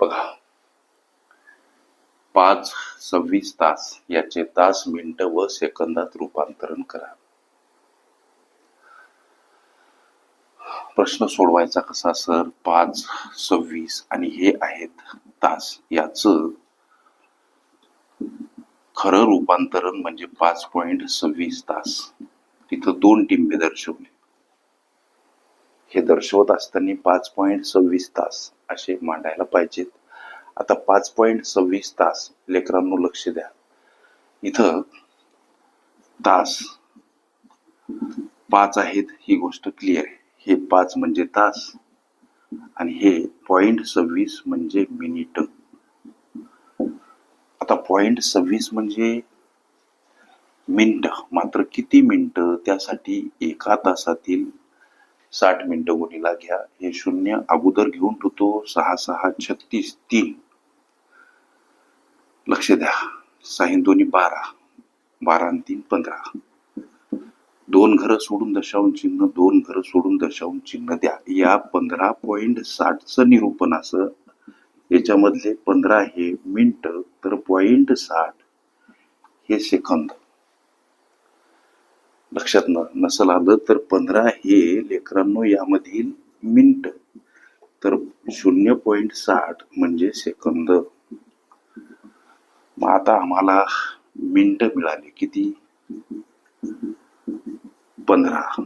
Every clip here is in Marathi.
बघा. पाच सव्वीस तास याचे तास मिनिट व सेकंदात रूपांतरण करा. प्रश्न सोडवायचा कसा सर? पाच सव्वीस आणि हे आहेत तास. याच खरं रूपांतरण म्हणजे पाच पॉइंट सव्वीस तास. तिथं दोन टिंबे दर्शवले. हे दर्शवत असताना पाच पॉइंट सव्वीस तास. असे मांडायला पाहिजेत. आता पाच पॉईंट सव्वीस तास लेकरांनो लक्ष द्या. इथं तास पाच आहेत ही गोष्ट क्लिअर आहे. हे पाच म्हणजे तास आणि हे पॉइंट सव्वीस म्हणजे मिनिट. आता पॉइंट सव्वीस म्हणजे मिनिट मात्र किती मिनिट? त्यासाठी एका तासातील साठ मिनिटं गुणीला घ्या. हे शून्य अगोदर घेऊन ठेवतो. सहा सहा छत्तीस तीन. लक्ष द्या. साईन दोन्ही बारा. बारा आणि तीन पंधरा. दोन घरं सोडून दशांश चिन्ह दोन घरं सोडून दशांश चिन्ह द्या. या पंधरा पॉइंट साठचं निरूपण असं. याच्यामधले पंधरा हे मिनिट तर पॉइंट साठ हे सेकंद. लक्षात न नसल आलं तर पंधरा हे लेकरांनो यामधील मिनिट. तर शून्य पॉईंट साठ म्हणजे सेकंद. मग आता आम्हाला मिनिट मिळाली किती? पंधरा.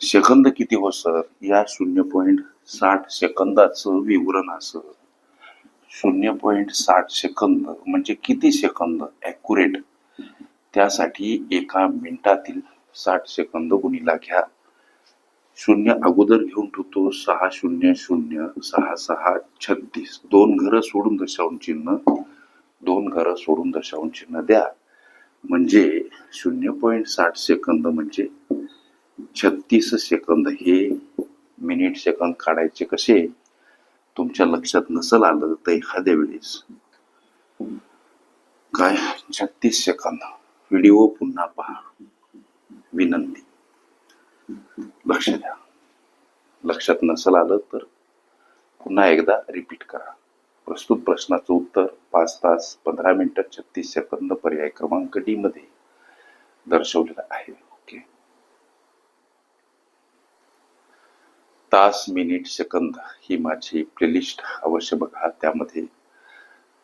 सेकंद किती हो सर? या शून्य पॉईंट साठ सेकंदाचं विवरण असं. शून्य पॉईंट साठ सेकंद म्हणजे किती सेकंद? ॲक्युरेट त्यासाठी एका मिनिटातील साठ सेकंद गुणीला घ्या. शून्य अगोदर घेऊन ठेवतो सहा शून्य शून्य सहा सहा छत्तीस. दोन घरं सोडून दशांश चिन्ह. दोन घरं सोडून दशांश चिन्ह द्या. म्हणजे शून्य पॉईंट साठ सेकंद म्हणजे छत्तीस सेकंद हे मिनिट सेकंद काढायचे कसे? तुमच्या लक्षात नसल आलं तर एखाद्या वेळेस. काय? छत्तीस सेकंद. व्हिडिओ पुन्हा पहा. विनंती. लक्ष द्या. लक्षात नसल आलं तर पुन्हा एकदा रिपीट करा. प्रस्तुत प्रश्नाचं उत्तर पाच तास पंधरा मिनिटं छत्तीस सेकंद पर्याय क्रमांक डी मध्ये दर्शवलेलं आहे. ओके तास मिनिट सेकंद ही माझी प्लेलिस्ट अवश्य बघा. त्यामध्ये